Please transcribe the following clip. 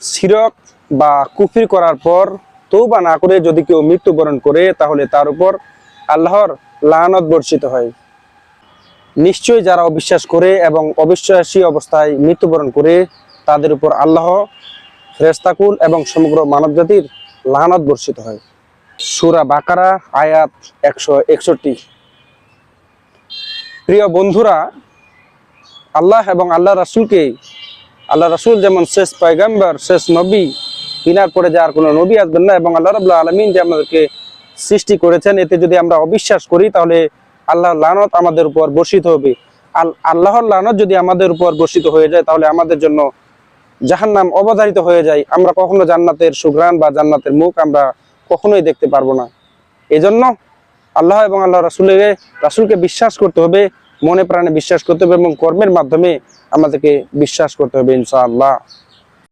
শিরক বা কুফির করার পর তৌবা না করে যদি কেউ মৃত্যুবরণ করে, তাহলে তার উপর আল্লাহর লানত বর্ষিত হয়। নিশ্চয়ই যারা অবিশ্বাস করে এবং অবিশ্বাসী অবস্থায় মৃত্যুবরণ করে, তাদের উপর আল্লাহ ফেরেস্তাকুল এবং সমগ্র মানবজাতির লানত বর্ষিত হয়। সুরা বাকারা, আয়াত একশো একষট্টি। প্রিয় বন্ধুরা, আল্লাহ এবং আল্লাহ রাসুলকে আল্লাহ রাসুল যেমন শেষ পয়গাম্বর, শেষ নবী তিনার পরে যে আর কোনো নবী আসবেন না এবং আল্লাহ রাবুল্লাহ আলমিন যে আমাদেরকে সৃষ্টি করেছেন, এতে যদি আমরা অবিশ্বাস করি তাহলে আল্লাহর লানত আমাদের উপর বর্ষিত হবে। আল আল্লাহর লানত যদি আমাদের উপর বর্ষিত হয়ে যায় তাহলে আমাদের জন্য জাহান্নাম অবধারিত হয়ে যায়। আমরা কখনো জান্নাতের সুঘ্রাণ বা জান্নাতের মুখ আমরা কখনোই দেখতে পারব না। এজন্য আল্লাহ এবং আল্লাহ রাসুলের রাসুলকে বিশ্বাস করতে হবে মনে প্রাণে বিশ্বাস করতে হবে এবং কর্মের মাধ্যমে আমাদেরকে বিশ্বাস করতে হবে ইনশাআল্লাহ।